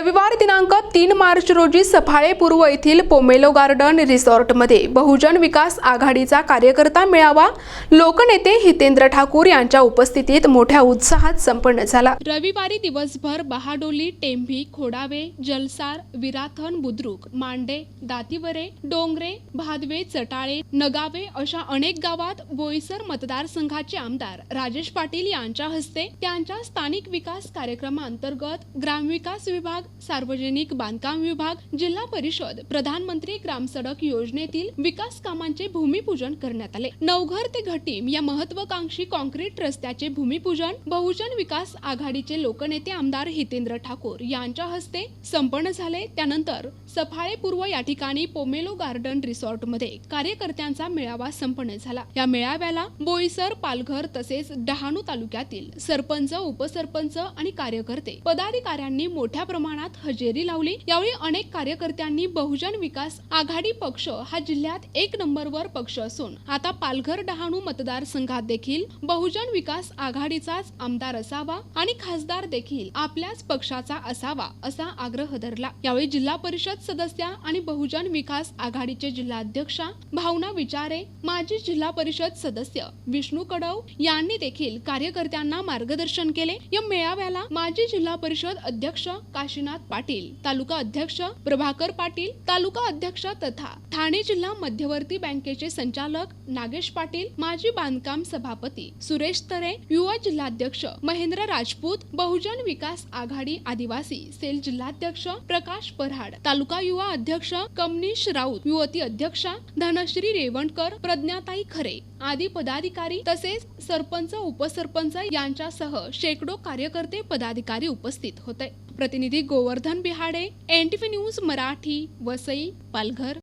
रविवार दिनांक तीन मार्च रोजी सफाळे पूर्व येथील पोमेलो गार्डन रिसॉर्टमध्ये बहुजन विकास आघाडीचा कार्यकर्ता मेळावा लोकनेते हितेंद्र ठाकूर यांच्या उपस्थितीत मोठ्या उत्साहात संपन्न झाला. रविवारी दिवसभर बहाडोली टेंभी खोडावे जलसार विराथन बुद्रुक मांडे दातिवरे डोंगरे भादवे चटाळे नगावे अशा अनेक गावात बोईसर मतदारसंघाचे आमदार राजेश पाटील यांच्या हस्ते त्यांच्या स्थानिक विकास कार्यक्रमांतर्गत ग्रामविकास विभाग सार्वजनिक बांधकाम विभाग जिल्हा परिषद प्रधानमंत्री ग्राम सडक योजनेतील विकास कामांचे भूमिपूजन करण्यात आले. नवघर ते घटीम या महत्वाकांक्षी कॉन्क्रीट रस्त्याचे भूमिपूजन बहुजन विकास आघाडीचे लोकनेते आमदार हितेंद्र ठाकूर यांच्या हस्ते संपन्न झाले. त्यानंतर सफाळेपूर्व या ठिकाणी पोमेलो गार्डन रिसॉर्टमध्ये कार्यकर्त्यांचा मेळावा संपन्न झाला. या मेळाव्याला बोईसर पालघर तसेच डहाणू तालुक्यातील सरपंच उपसरपंच आणि कार्यकर्ते पदाधिकाऱ्यांनी मोठ्या प्रमाणात हजेरी लावली. यावेळी अनेक कार्यकर्त्यांनी बहुजन विकास आघाडी पक्ष हा जिल्ह्यात एक नंबरवर पक्ष असून आता पालघर डहाणू मतदारसंघात देखील बहुजन विकास आघाडीचाच आमदार असावा आणि खासदार देखील आपल्याच पक्षाचा असावा असा आग्रह धरला. यावेळी जिल्हा परिषद सदस्या आणि बहुजन विकास आघाडीचे जिल्हाध्यक्षा भावना विचारे माजी जिल्हा परिषद सदस्य विष्णू कडव यांनी देखील कार्यकर्त्यांना मार्गदर्शन केले. या मेळाव्याला माजी जिल्हा परिषद अध्यक्ष काशीनाथ पाटील तालुका अध्यक्ष प्रभाकर पाटील तालुका अध्यक्ष तथा ठाणे जिल्हा मध्यवर्ती बँकेचे संचालक नागेश पाटील माजी बांधकाम सभापती सुरेश तरे युवा जिल्हाध्यक्ष महेंद्र राजपूत बहुजन विकास आघाडी आदिवासी सेल जिल्हाध्यक्ष प्रकाश पराड तालुका युवा अध्यक्ष कमनीश राऊत युवती अध्यक्षा धनश्री रेवणकर प्रज्ञाताई खरे आदी पदाधिकारी तसेच सरपंच उपसरपंच यांच्यासह शेकडो कार्यकर्ते पदाधिकारी उपस्थित होते. प्रतिनिधी गोवर्धन बिहाडे एनटीव्ही न्यूज मराठी वसई पालघर.